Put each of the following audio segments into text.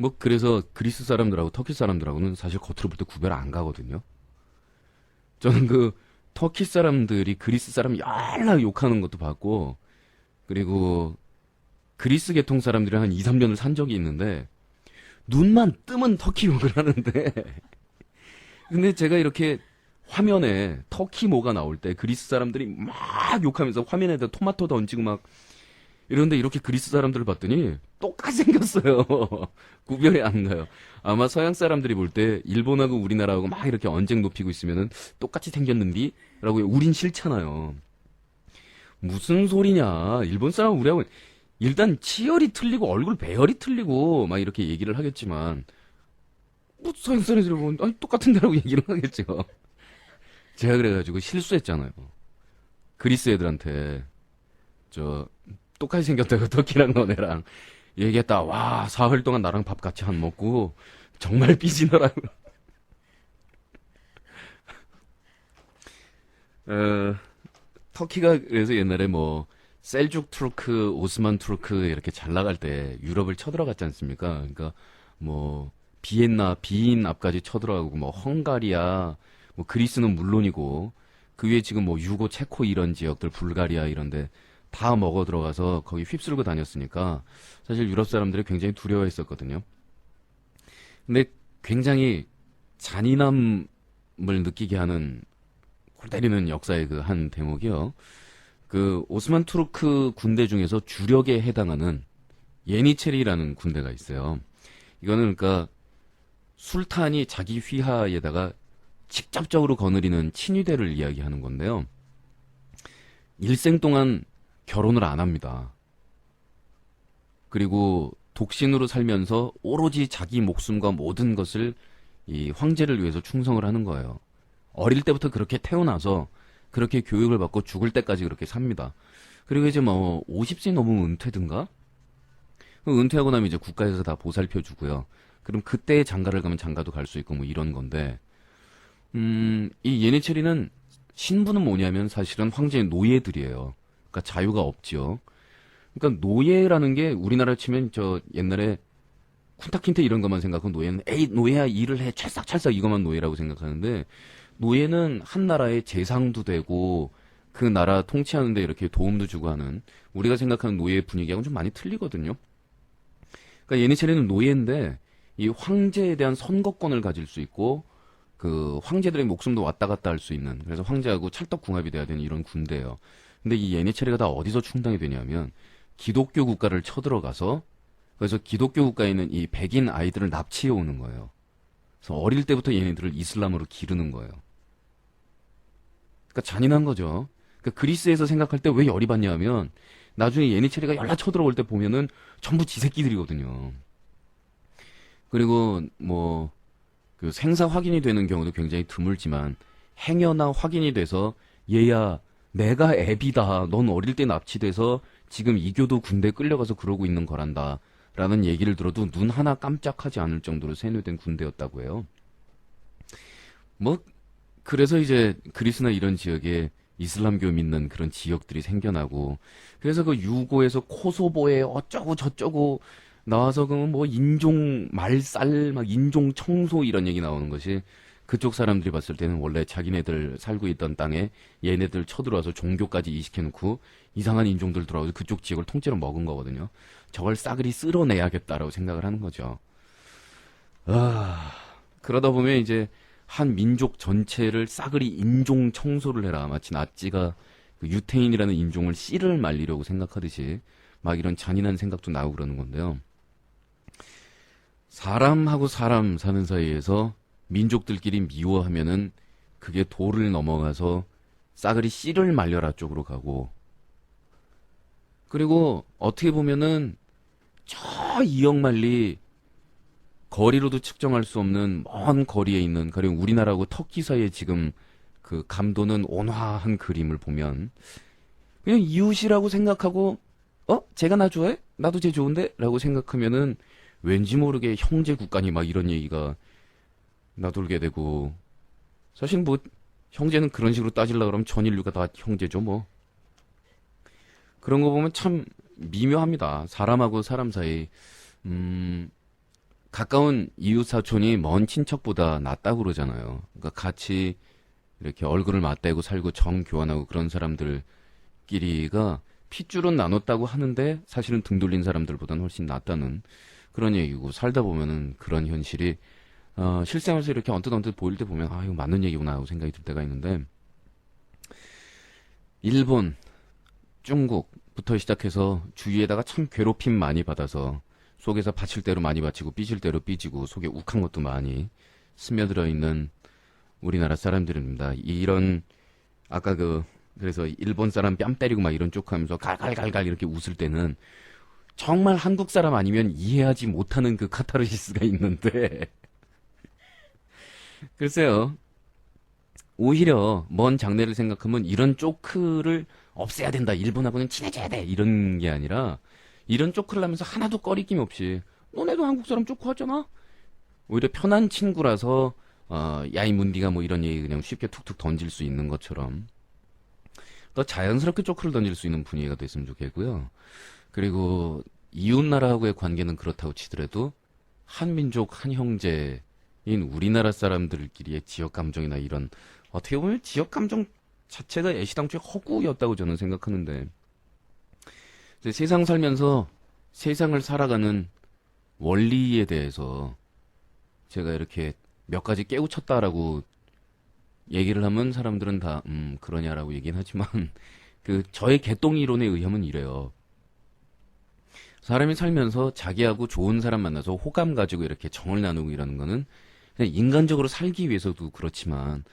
뭐 그래서 그리스 사람들하고 터키 사람들하고는 사실 겉으로 볼 때 구별 안 가거든요. 저는 그 터키 사람들이 그리스 사람 열나 욕하는 것도 봤고 그리고 그리스 계통 사람들이 한 2, 3년을 산 적이 있는데 눈만 뜨면 터키 욕을 하는데 근데 제가 이렇게 화면에 터키 뭐가 나올 때 그리스 사람들이 막 욕하면서 화면에다 토마토 던지고 막 이런데 이렇게 그리스 사람들을 봤더니 똑같이 생겼어요. 구별이 안 가요. 아마 서양 사람들이 볼 때 일본하고 우리나라하고 막 이렇게 언쟁 높이고 있으면은 똑같이 생겼는디? 라고 우린 싫잖아요. 무슨 소리냐. 일본 사람 우리하고 일단 치열이 틀리고 얼굴 배열이 틀리고 막 이렇게 얘기를 하겠지만 뭐 서양 사람들이 보면 아니 똑같은데라고 얘기를 하겠죠. 제가 그래가지고 실수했잖아요. 그리스 애들한테 저 똑같이 생겼다고 터키랑 너네랑 얘기했다. 와 사흘 동안 나랑 밥 같이 안 먹고 정말 삐지더라고. 어, 터키가 그래서 옛날에 뭐 셀죽 투르크, 오스만 투르크 이렇게 잘 나갈 때 유럽을 쳐들어갔지 않습니까? 그러니까 뭐 비엔나, 비인 앞까지 쳐들어가고 뭐 헝가리아, 뭐 그리스는 물론이고 그 위에 지금 뭐 유고, 체코 이런 지역들, 불가리아 이런데 다 먹어 들어가서 거기 휩쓸고 다녔으니까 사실 유럽 사람들이 굉장히 두려워했었거든요. 근데 굉장히 잔인함을 느끼게 하는 골 때리는 역사의 그 한 대목이요. 그 오스만 투르크 군대 중에서 주력에 해당하는 예니체리라는 군대가 있어요. 이거는 그러니까 술탄이 자기 휘하에다가 직접적으로 거느리는 친위대를 이야기하는 건데요. 일생 동안 결혼을 안 합니다. 그리고 독신으로 살면서 오로지 자기 목숨과 모든 것을 이 황제를 위해서 충성을 하는 거예요. 어릴 때부터 그렇게 태어나서 그렇게 교육을 받고 죽을 때까지 그렇게 삽니다. 그리고 이제 뭐 50세 넘으면 은퇴든가? 그 은퇴하고 나면 이제 국가에서 다 보살펴 주고요. 그럼 그때 장가를 가면 장가도 갈 수 있고 뭐 이런 건데 음, 이 예니체리는 신부는 뭐냐면 사실은 황제의 노예들이에요. 그러니까 자유가 없지요. 그러니까 노예라는 게 우리나라 치면 저 옛날에 쿤타킨테 이런 것만 생각하고 노예는 에이 노예야 일을 해 찰싹찰싹 이것만 노예라고 생각하는데 노예는 한 나라의 재상도 되고 그 나라 통치하는데 이렇게 도움도 주고 하는 우리가 생각하는 노예 분위기하고는 좀 많이 틀리거든요. 그러니까 예니체리는 노예인데 이 황제에 대한 선거권을 가질 수 있고 그 황제들의 목숨도 왔다 갔다 할 수 있는 그래서 황제하고 찰떡궁합이 돼야 되는 이런 군대예요. 근데 이 예니체리가 다 어디서 충당이 되냐면 기독교 국가를 쳐들어가서 그래서 기독교 국가에 있는 이 백인 아이들을 납치해 오는 거예요. 그래서 어릴 때부터 얘네들을 이슬람으로 기르는 거예요. 그러니까 잔인한 거죠. 그러니까 그리스에서 생각할 때 왜 열이 받냐 하면 나중에 예니체리가 연락 쳐들어올 때 보면은 전부 지 새끼들이거든요. 그리고 뭐 그 생사 확인이 되는 경우도 굉장히 드물지만 행여나 확인이 돼서 얘야 내가 애비다. 넌 어릴 때 납치돼서 지금 이교도 군대 끌려가서 그러고 있는 거란다. 라는 얘기를 들어도 눈 하나 깜짝하지 않을 정도로 세뇌된 군대였다고 해요. 뭐, 그래서 이제 그리스나 이런 지역에 이슬람교 믿는 그런 지역들이 생겨나고, 그래서 그 유고에서 코소보에 어쩌고 저쩌고 나와서 그러면 뭐 인종 말살, 막 인종 청소 이런 얘기 나오는 것이 그쪽 사람들이 봤을 때는 원래 자기네들 살고 있던 땅에 얘네들 쳐들어와서 종교까지 이식해놓고 이상한 인종들 들어와서 그쪽 지역을 통째로 먹은 거거든요. 저걸 싸그리 쓸어내야겠다라고 생각을 하는 거죠. 아, 그러다 보면 이제 한 민족 전체를 싸그리 인종 청소를 해라. 마치 나치가 그 유태인이라는 인종을 씨를 말리려고 생각하듯이 막 이런 잔인한 생각도 나오고 그러는 건데요. 사람하고 사람 사는 사이에서 민족들끼리 미워하면은 그게 도를 넘어가서 싸그리 씨를 말려라 쪽으로 가고. 그리고 어떻게 보면은 저 이역만리 거리로도 측정할 수 없는 먼 거리에 있는 가령 우리나라하고 터키 사이에 지금 그 감도는 온화한 그림을 보면 그냥 이웃이라고 생각하고 어? 제가 나 좋아해? 나도 쟤 좋은데라고 생각하면은 왠지 모르게 형제 국간이 막 이런 얘기가 나돌게 되고. 사실 뭐 형제는 그런 식으로 따질라 그러면 전 인류가 다 형제죠 뭐. 그런 거 보면 참 미묘합니다. 사람하고 사람 사이. 음 가까운 이웃 사촌이 먼 친척보다 낫다고 그러잖아요. 그러니까 같이 이렇게 얼굴을 맞대고 살고 정 교환하고 그런 사람들끼리가 핏줄은 나눴다고 하는데 사실은 등 돌린 사람들보다는 훨씬 낫다는 그런 얘기고 살다 보면은 그런 현실이 어, 실생활에서 이렇게 언뜻 언뜻 보일 때 보면 아 이거 맞는 얘기구나 하고 생각이 들 때가 있는데 일본, 중국부터 시작해서 주위에다가 참 괴롭힘 많이 받아서 속에서 받칠 대로 많이 받치고 삐질 대로 삐지고 속에 욱한 것도 많이 스며들어 있는 우리나라 사람들입니다. 이런 아까 그 그래서 일본 사람 뺨 때리고 막 이런 쪽 하면서 갈갈갈갈 이렇게 웃을 때는 정말 한국 사람 아니면 이해하지 못하는 그 카타르시스가 있는데 글쎄요. 오히려 먼 장래를 생각하면 이런 쪼크를 없애야 된다. 일본하고는 친해져야 돼. 이런 게 아니라 이런 쪼크를 하면서 하나도 꺼리낌 없이 너네도 한국 사람 쪼크 하잖아. 오히려 편한 친구라서 어, 야이 문디가 뭐 이런 얘기 그냥 쉽게 툭툭 던질 수 있는 것처럼 더 자연스럽게 쪼크를 던질 수 있는 분위기가 됐으면 좋겠고요. 그리고 이웃 나라하고의 관계는 그렇다고 치더라도 한민족 한 형제 인 우리나라 사람들끼리의 지역 감정이나 이런 어떻게 보면 지역 감정 자체가 애시당초에 허구였다고 저는 생각하는데 세상 살면서 세상을 살아가는 원리에 대해서 제가 이렇게 몇 가지 깨우쳤다라고 얘기를 하면 사람들은 다, 음, 그러냐라고 얘기는 하지만, 그, 저의 개똥 이론에 의하면 이래요. 사람이 살면서 자기하고 좋은 사람 만나서 호감 가지고 이렇게 정을 나누고 이러는 거는 인간적으로 살기 위해서도 그렇지만,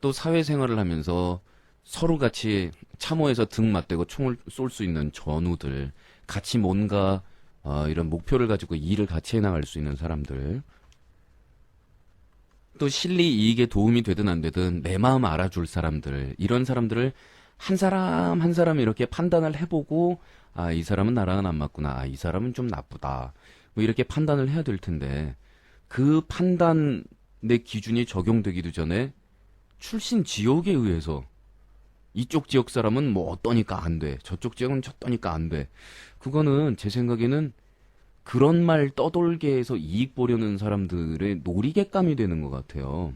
또 사회생활을 하면서 서로 같이 참호해서 등 맞대고 총을 쏠 수 있는 전우들, 같이 뭔가, 어, 이런 목표를 가지고 일을 같이 해나갈 수 있는 사람들, 또 실리 이익에 도움이 되든 안 되든 내 마음 알아줄 사람들, 이런 사람들을 한 사람 한 사람 이렇게 판단을 해보고, 아, 이 사람은 나랑은 안 맞구나. 아, 이 사람은 좀 나쁘다. 뭐 이렇게 판단을 해야 될 텐데, 그 판단의 기준이 적용되기도 전에 출신 지역에 의해서 이쪽 지역 사람은 뭐 어떠니까 안 돼. 저쪽 지역은 저떠니까 안 돼. 그거는 제 생각에는 그런 말 떠돌게 해서 이익 보려는 사람들의 놀이객감이 되는 것 같아요.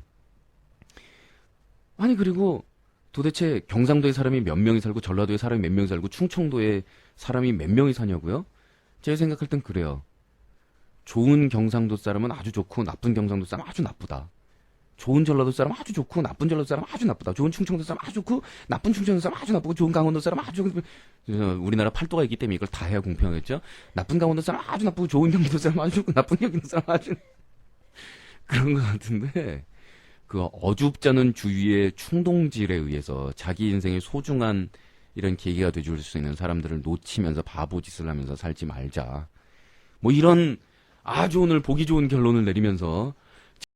아니, 그리고 도대체 경상도에 사람이 몇 명이 살고 전라도에 사람이 몇 명이 살고 충청도에 사람이 몇 명이 사냐고요? 제가 생각할 땐 그래요. 좋은 경상도 사람은 아주 좋고 나쁜 경상도 사람은 아주 나쁘다. 좋은 전라도 사람 아주 좋고 나쁜 전라도 사람 아주 나쁘다. 좋은 충청도 사람 아주 좋고 나쁜 충청도 사람 아주 나쁘고 좋은 강원도 사람 아주 좋고 우리나라 팔도가 있기 때문에 이걸 다 해야 공평하겠죠. 나쁜 강원도 사람 아주 나쁘고 좋은 경기도 사람 아주 좋고 나쁜 경기도 사람 아주 그런 것 같은데 그 어줍잖은 주위의 충동질에 의해서 자기 인생의 소중한 이런 계기가 돼줄 수 있는 사람들을 놓치면서 바보짓을 하면서 살지 말자. 뭐 이런 아주 오늘 보기 좋은 결론을 내리면서